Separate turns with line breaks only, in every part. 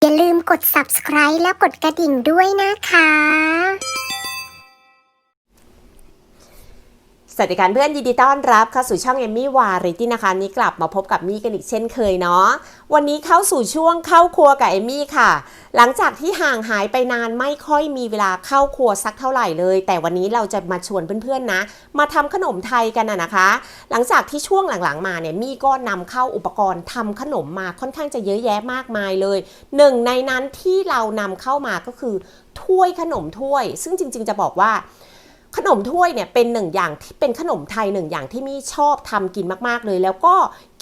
อย่าลืมกด subscribe แล้วกดกระดิ่งด้วยนะคะ
สวัสดีค่ะเพื่อนยินดีต้อนรับเข้าสู่ช่องเอมมี่วาริตี้นะคะนี้กลับมาพบกับมี่กันอีกเช่นเคยเนาะวันนี้เข้าสู่ช่วงเข้าครัวกับเอมมี่ค่ะ หลังจากที่ห่างหายไปนานไม่ค่อยมีเวลาเข้าครัวสักเท่าไหร่เลย แต่วันนี้เราจะมาชวนเพื่อนๆนะ มาทำขนมไทยกันนะนะคะ หลังจากที่ช่วงหลังๆมาเนี่ยมี่ก็นำเข้าอุปกรณ์ทำขนมมาค่อนข้างจะเยอะแยะมากมายเลยหนึ่งในนั้นที่เรานำเข้ามาก็คือถ้วยขนมถ้วย ซึ่งจริง ๆ จะบอกว่า ขนมถ้วยเนี่ยเป็นหนึ่งอย่างที่เป็นขนมไทยหนึ่งอย่างที่มี่ชอบทำกินมากๆเลย แล้วก็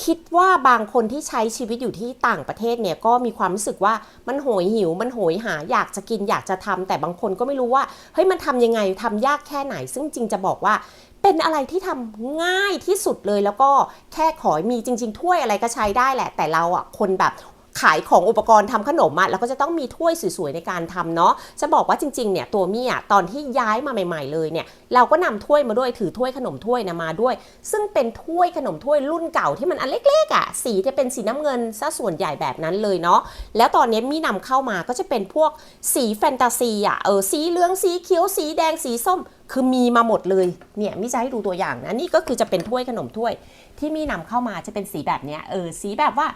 คิดว่าบางคนที่ใช้ชีวิตอยู่ที่ต่างประเทศเนี่ยก็มีความรู้สึกว่ามันโหยหิว มันโหยหาอยากจะกินอยากจะทำแต่บางคนก็ไม่รู้ว่าเฮ้ยมันทำยังไงทำยากแค่ไหน ซึ่งจริงจะบอกว่าเป็นอะไรที่ทำง่ายที่สุดเลยแล้วก็แค่ขอมีจริง ๆ ถ้วยอะไรก็ใช้ได้แหละ แต่เราอะคนแบบ ขายของอุปกรณ์ทำขนมอะเราก็จะต้องมีถ้วยสวยๆในการทำเนาะจะบอกว่าจริงๆเนี่ยตัวมี่อะตอนที่ย้ายมาใหม่ ๆเลยเนี่ยเราก็นำถ้วยมาด้วยถือถ้วยขนมถ้วยนะมาด้วย ซึ่งเป็นถ้วยขนมถ้วยรุ่นเก่าที่มันอันเล็กๆอะสีจะเป็นสีน้ำเงินซะส่วนใหญ่แบบนั้นเลยเนาะแล้วตอนนี้มี่นำเข้ามาก็จะเป็นพวกสีแฟนตาซีอะเออสีเหลืองสีเขียวสีแดงสีส้มคือมีมาหมดเลย เนี่ยมิจะให้ดูตัวอย่างนะ นี่ก็คือจะเป็นถ้วยขนมถ้วย ที่มีนำเข้ามาจะเป็นสีแบบเนี้ย เออ สีแบบว่า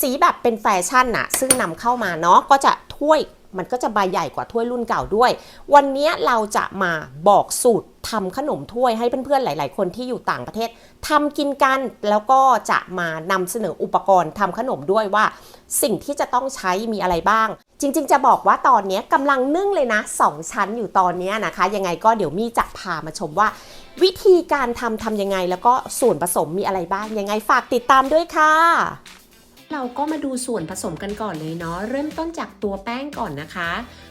สีแบบเป็นแฟชั่นนะซึ่งนำเข้ามาเนาะ ก็จะถ้วย มันก็จะใบใหญ่กว่าถ้วยรุ่นเก่าด้วย วันนี้เราจะมาบอกสูตรทำขนมถ้วยให้เพื่อนๆหลาย ๆ คนที่อยู่ต่างประเทศทำกินกันแล้วก็จะมานำเสนออุปกรณ์ทำขนมด้วยว่า สิ่งที่จะต้องใช้มีอะไรบ้าง จริง ๆ จะบอกว่าตอนนี้กำลังนึ่งเลยนะ 2 ชั้นอยู่ตอนนี้นะคะ ยังไงก็เดี๋ยวมี่จะพามาชมว่า วิธีการทำทำยังไง แล้วก็ส่วนผสมมีอะไรบ้างยังไงฝากติดตามด้วยค่ะ เราก็มาดูส่วนผสมกันก่อนเลยเนาะเริ่มต้นจากตัวแป้งก่อนนะคะ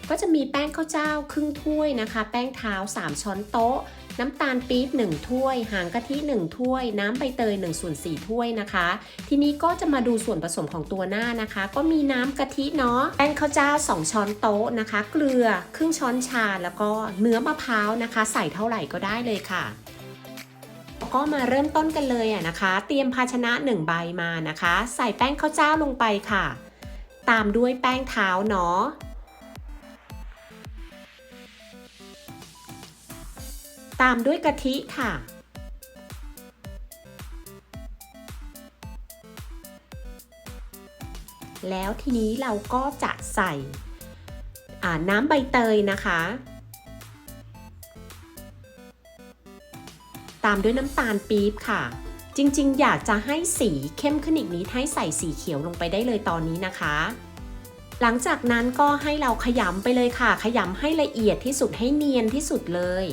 ก็จะมีแป้งข้าวเจ้าครึ่งถ้วยนะคะ แป้งเท้า 3 ช้อนโต๊ะ น้ำตาลปี๊บ1ถ้วย หางกะทิ 1 ถ้วย น้ำใบเตย1ส่วน4ถ้วยนะคะ ทีนี้ก็จะมาดูส่วนผสมของตัวหน้านะคะ ก็มีน้ำกะทิเนาะแป้งข้าวเจ้า 2 ช้อนโต๊ะนะคะ เกลือครึ่งช้อนชาแล้วก็เนื้อมะพร้าวนะคะ ใส่เท่าไหร่ก็ได้เลยค่ะ ก็มาเริ่มต้นกันเลยอะนะคะ เตรียมภาชนะ 1 ใบมานะคะ ใส่แป้งข้าวเจ้าลงไปค่ะ ตามด้วยแป้งเท้าเนาะตามด้วยกะทิค่ะ แล้วทีนี้เราก็จะใส่น้ำใบเตยนะคะ ตามด้วยน้ำตาลปี๊บค่ะ จริงๆ อยากจะให้สีเข้มขึ้นอีกนิดให้ใส่สีเขียวลงไปได้เลยตอนนี้นะคะ หลังจากนั้นก็ให้เราขยำไปเลยค่ะ ขยำให้ละเอียดที่สุดให้เนียนที่สุดเลย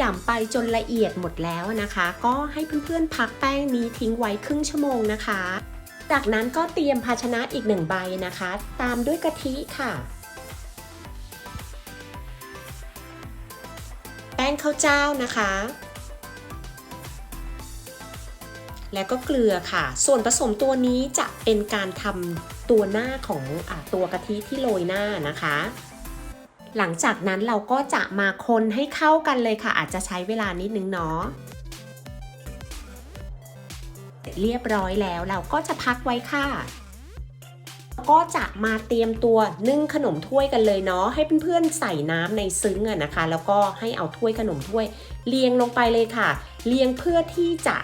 ยำไปจนละเอียดหมดแล้วนะคะ ก็ให้เพื่อนๆพักแป้งนี้ทิ้งไว้ครึ่งชั่วโมงนะคะ จากนั้นก็เตรียมภาชนะอีกหนึ่งใบนะคะ ตามด้วยกะทิค่ะ แป้งข้าวเจ้านะคะ แล้วก็เกลือค่ะ ส่วนผสมตัวนี้จะเป็นการทำตัวหน้าของอตัวกะทิที่โรยหน้านะคะ หลังจากนั้นเราก็จะมาคนให้เข้ากันเลยค่ะ อาจจะใช้เวลานิดนึงเนาะเรียบร้อยแล้วเราก็จะพักไว้ค่ะก็จะมาเตรียมตัวนึ่งขนมถ้วยกันเลยเนาะให้เพื่อนๆใส่น้ำในซึ้งอะนะคะ แล้วก็ให้เอาถ้วยขนมถ้วยเรียงลงไปเลยค่ะ เรียงเพื่อที่จะ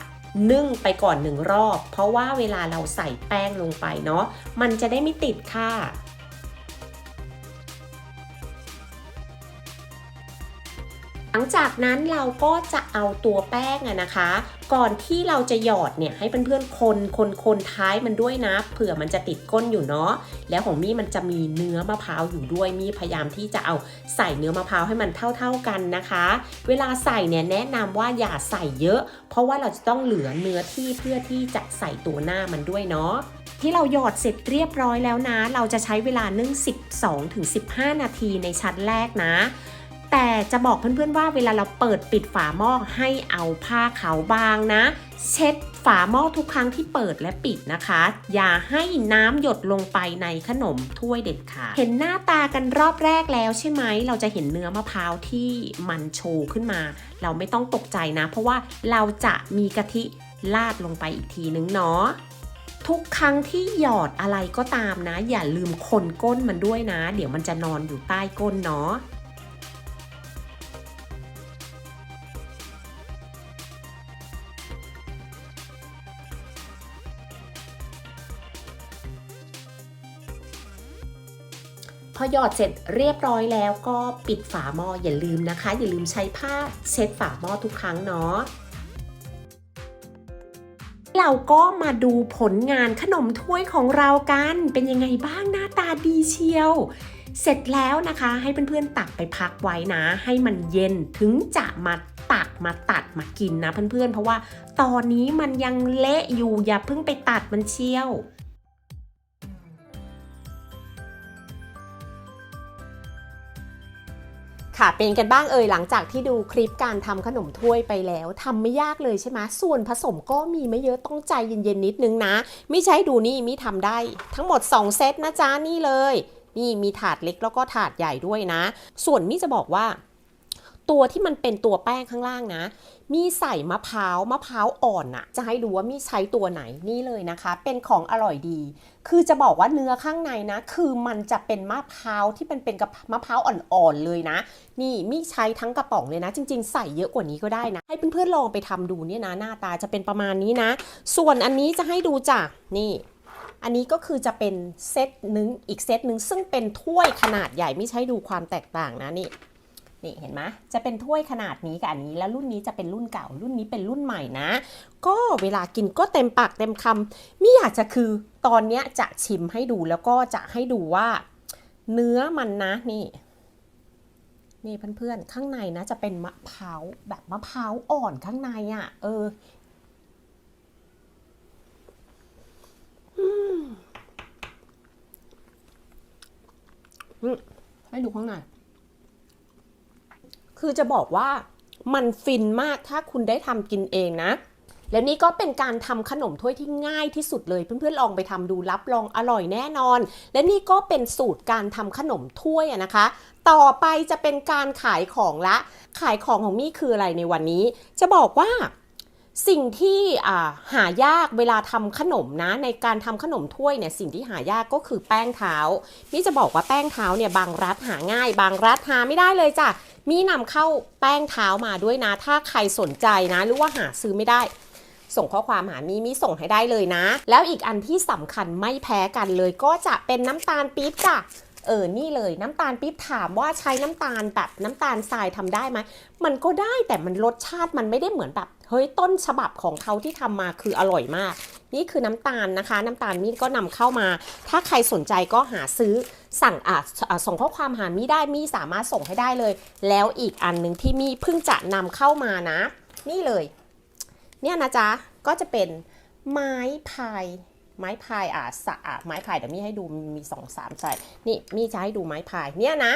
นึ่งไปก่อนหนึ่งรอบ เพราะว่าเวลาเราใส่แป้งลงไปเนาะมันจะได้ไม่ติดค่ะ หลังจากนั้นเราก็จะเอาตัวแป้งอะนะคะ ก่อนที่เราจะหยอดเนี่ยให้เพื่อนๆคนคนคนท้ายมันด้วยนะ เผื่อมันจะติดก้นอยู่เนาะแล้วของมี่มันจะมีเนื้อมะพร้าวอยู่ด้วยมี่พยายามที่จะเอาใส่เนื้อมะพร้าวให้มันเท่า ๆกันนะคะ เวลาใส่เนี่ยแนะนำว่าอย่าใส่เยอะ เพราะว่าเราจะต้องเหลือเนื้อที่เพื่อที่จะใส่ตัวหน้ามันด้วยเนาะที่เราหยอดเสร็จเรียบร้อยแล้วนะ เราจะใช้เวลานึ่ง 12-15 นาทีในชั้นแรกนะ แต่จะบอกเพื่อนๆว่าเวลาเราเปิดปิดฝาหม้อให้เอาผ้าขาวบางนะ เช็ดฝาหม้อทุกครั้งที่เปิดและปิดนะคะ อย่าให้น้ำหยดลงไปในขนมถ้วยเด็ดขาดเห็นหน้าตากันรอบแรกแล้วใช่ไหม เราจะเห็นเนื้อมะพร้าวที่มันโชว์ขึ้นมา เราไม่ต้องตกใจนะ เพราะว่าเราจะมีกะทิลาดลงไปอีกทีนึงเนาะทุกครั้งที่หยอดอะไรก็ตามนะ อย่าลืมคนก้นมันด้วยนะ เดี๋ยวมันจะนอนอยู่ใต้ก้นเนาะ อหยอดเสร็จเรียบร้อยแล้วก็ปิดฝาหม้ออย่าลืมนะคะ อย่าลืมใช้ผ้าเช็ดฝาหม้อทุกครั้งเนาะเราก็มาดูผลงานขนมถ้วยของเรากัน เป็นยังไงบ้างหน้าตาดีเชียว เสร็จแล้วนะคะ ให้เพื่อนๆตักไปพักไว้นะ ให้มันเย็นถึงจะมาตักมาตัดมากินนะเพื่อนๆ เพราะว่าตอนนี้มันยังเละอยู่อย่าเพิ่งไปตัดมันเชียว ค่ะ เป็นกันบ้างเอ่ยหลังจากที่ดูคลิปการทำขนมถ้วยไปแล้วทำไม่ยากเลยใช่ไหมส่วนผสมก็มีไม่เยอะต้องใจเย็นๆนิดนึงนะ ไม่ใช่ดูนี่มิทำได้ ทั้งหมด 2 เซตนะจ๊ะนี่เลย นี่มีถาดเล็กแล้วก็ถาดใหญ่ด้วยนะ ส่วนมิจะบอกว่า ตัวที่มันเป็นตัวแป้งข้างล่างนะ มีใส่มะพร้าวมะพร้าวอ่อนน่ะจะให้ดูว่ามีใช้ตัวไหนนี่เลยนะคะ เป็นของอร่อยดี คือจะบอกว่าเนื้อข้างในนะ คือมันจะเป็นมะพร้าวที่เป็นเป็นกับมะพร้าวอ่อนๆเลยนะ นี่มีใช้ทั้งกระป๋องเลยนะ จริง ๆ ใส่เยอะกว่านี้ก็ได้นะ ให้เพื่อนๆลองไปทำดูเนี่ยนะหน้าตาจะเป็นประมาณนี้นะ ส่วนอันนี้จะให้ดูจ้ะนี่อันนี้ก็คือจะเป็นเซตหนึ่งอีกเซตหนึ่งซึ่งเป็นถ้วยขนาดใหญ่ไม่ใช่ดูความแตกต่างนะนี่ นี่เห็นไหมจะเป็นถ้วยขนาดนี้กับอันนี้ แล้วรุ่นนี้จะเป็นรุ่นเก่า รุ่นนี้เป็นรุ่นใหม่นะ ก็เวลากินก็เต็มปากเต็มคำไม่อยากจะคือตอนเนี้ยจะชิมให้ดูแล้วก็จะให้ดูว่า เนื้อมันนะนี่นี่เพื่อนๆ ข้างในนะจะเป็นมะพร้าวแบบมะพร้าวอ่อนข้างในอะ่ะ เออให้ดูข้างใน คือจะบอกว่ามันฟินมากถ้าคุณได้ทำกินเองนะ แล้วนี่ก็เป็นการทำขนมถ้วยที่ง่ายที่สุดเลย เพื่อนๆลองไปทำดูรับรองอร่อยแน่นอน และนี่ก็เป็นสูตรการทำขนมถ้วยนะคะ ต่อไปจะเป็นการขายของละ ขายของของมี่คืออะไรในวันนี้ จะบอกว่าสิ่งที่หายากเวลาทำขนมนะ ในการทำขนมถ้วยเนี่ยสิ่งที่หายากก็คือแป้งเท้า นี่จะบอกว่าแป้งเท้าเนี่ยบางรัฐหาง่าย บางรัฐหาไม่ได้เลยจ้ะ มีนำเข้าแป้งเท้ามาด้วยนะ ถ้าใครสนใจนะ หรือว่าหาซื้อไม่ได้ ส่งข้อความหามีมีส่งให้ได้เลยนะ แล้วอีกอันที่สำคัญไม่แพ้กันเลย ก็จะเป็นน้ำตาลปี๊บจ้ะ เออ นี่เลยน้ำตาลปี๊บถามว่าใช้น้ำตาลแบบน้ำตาลทรายทำได้ไหม มันก็ได้แต่มันรสชาติมันไม่ได้เหมือนแบบ เฮ้ยต้นฉบับของเขาที่ทำมาคืออร่อยมาก นี่คือน้ำตาลนะคะ น้ำตาลนี่ก็นำเข้ามา ถ้าใครสนใจก็หาซื้อสั่งอะส่งข้อความหามี่ได้มี่สามารถส่งให้ได้เลย แล้วอีกอันหนึ่งที่มี่เพิ่งจะนำเข้ามานะ นี่เลย เนี่ยนะจ๊ะก็จะเป็นไม้พาย ไม้พายอะสะอะไม้พายเดี๋ยวมีให้ดูมีสองสามใส่นี่มีจะให้ดูไม้พายเนี่ยนะ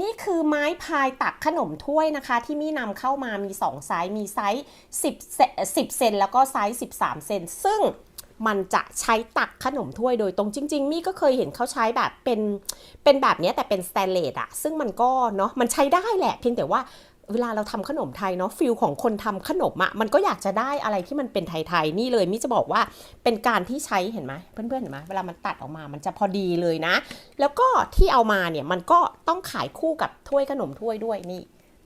นี่คือไม้พายตักขนมถ้วยนะคะ ที่มี่นำเข้ามามี2ไซส์มีไซส์10เซ10เซนแล้วก็ไซส์13เซนซึ่งมันจะใช้ตักขนมถ้วยโดยตรงจริง ๆ มี่ก็เคยเห็นเขาใช้แบบเป็นเป็นแบบนี้แต่เป็นสแตนเลสอะซึ่งมันก็เนาะมันใช้ได้แหละเพียงแต่ว่า เวลาเราทำขนมไทยเนาะฟิลของคนทำขนมอะมันก็อยากจะได้อะไรที่มันเป็นไทยๆนี่เลยมิจะบอกว่าเป็นการที่ใช้เห็นไหมเพื่อนๆเห็นไหมเวลามันตัดออกมามันจะพอดีเลยนะ แล้วก็ที่เอามาเนี่ยมันก็ต้องขายคู่กับถ้วยขนมถ้วยด้วยนี่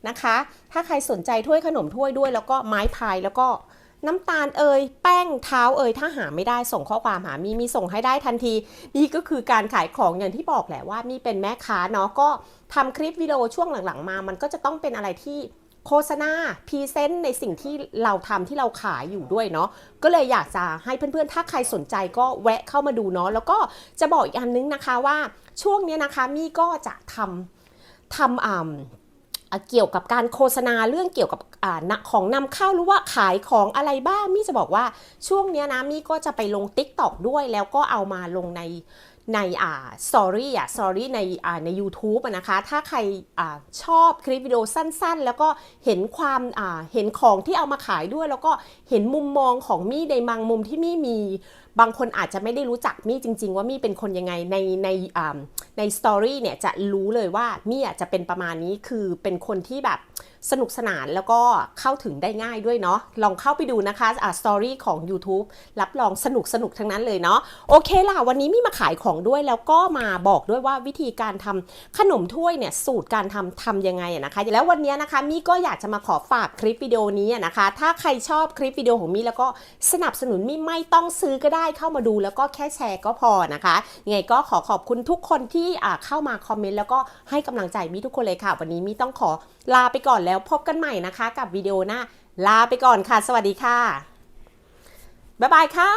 นะคะ ถ้าใครสนใจถ้วยขนมถ้วยด้วย แล้วก็ไม้พายแล้วก็ น้ำตาลเอ่ยแป้งเท้าเอ่ยถ้าหาไม่ได้ส่งข้อความหามีมีส่งให้ได้ทันที นี่ก็คือการขายของอย่างที่บอกแหละว่ามีเป็นแม่ค้าเนาะก็ทำคลิปวิดีโอช่วงหลังๆ มา มันก็จะต้องเป็นอะไรที่โฆษณาพรีเซนต์ในสิ่งที่เราทำที่เราขายอยู่ด้วยเนาะก็เลยอยากจะให้เพื่อนๆ ถ้าใครสนใจก็แวะเข้ามาดูเนาะแล้วก็จะบอกอีกอันนึงนะคะว่าช่วงนี้นะคะมี่ก็จะทำทำอ่า เกี่ยวกับการโฆษณาเรื่องเกี่ยวกับอของนำเข้าหรือว่าขายของอะไรบ้างมี่จะบอกว่าช่วงนี้นะมี่ก็จะไปลง Tik t o อกด้วยแล้วก็เอามาลงในในอ่าสตอรี่อะสตอรี่ในอ่าใน u t u b e นะคะ ถ้าใครอ่าชอบคลิปวิดีโอสั้นๆ แล้วก็เห็นความอ่าเห็นของที่เอามาขายด้วย แล้วก็เห็นมุมมองของมี่ในบางมุมที่มี่มี บางคนอาจจะไม่ได้รู้จักมี่จริง ๆ ว่ามี่เป็นคนยังไงในในอ่าในสตอรี่เนี่ยจะรู้เลยว่ามี่อาจจะเป็นประมาณนี้คือเป็นคนที่แบบ สนุกสนานแล้วก็เข้าถึงได้ง่ายด้วยเนาะลองเข้าไปดูนะคะอ่าสตอรี่ของ YouTube รับรองสนุกสนุกทั้งนั้นเลยเนาะโอเคล่ะ วันนี้มี่มาขายของด้วยแล้วก็มาบอกด้วยว่าวิธีการทำขนมถ้วยเนี่ยสูตรการทำทำยังไงนะคะ แล้ววันนี้นะคะมี่ก็อยากจะมาขอฝากคลิปวิดีโอนี้นะคะ ถ้าใครชอบคลิปวิดีโอของมี่แล้วก็สนับสนุนมี่ไม่ต้องซื้อก็ได้เข้ามาดูแล้วก็แค่แชร์ก็พอนะคะยังไงก็ขอขอบคุณทุกคนที่อ่าเข้ามาคอมเมนต์แล้วก็ให้กำลังใจมี่ทุกคนเลยค่ะ วันนี้มี่ต้องขอลาไปก่อนก่อนแล้วพบกันใหม่นะคะ กับวิดีโอหน้า ลาไปก่อนค่ะ สวัสดีค่ะ บ๊ายบายค่ะ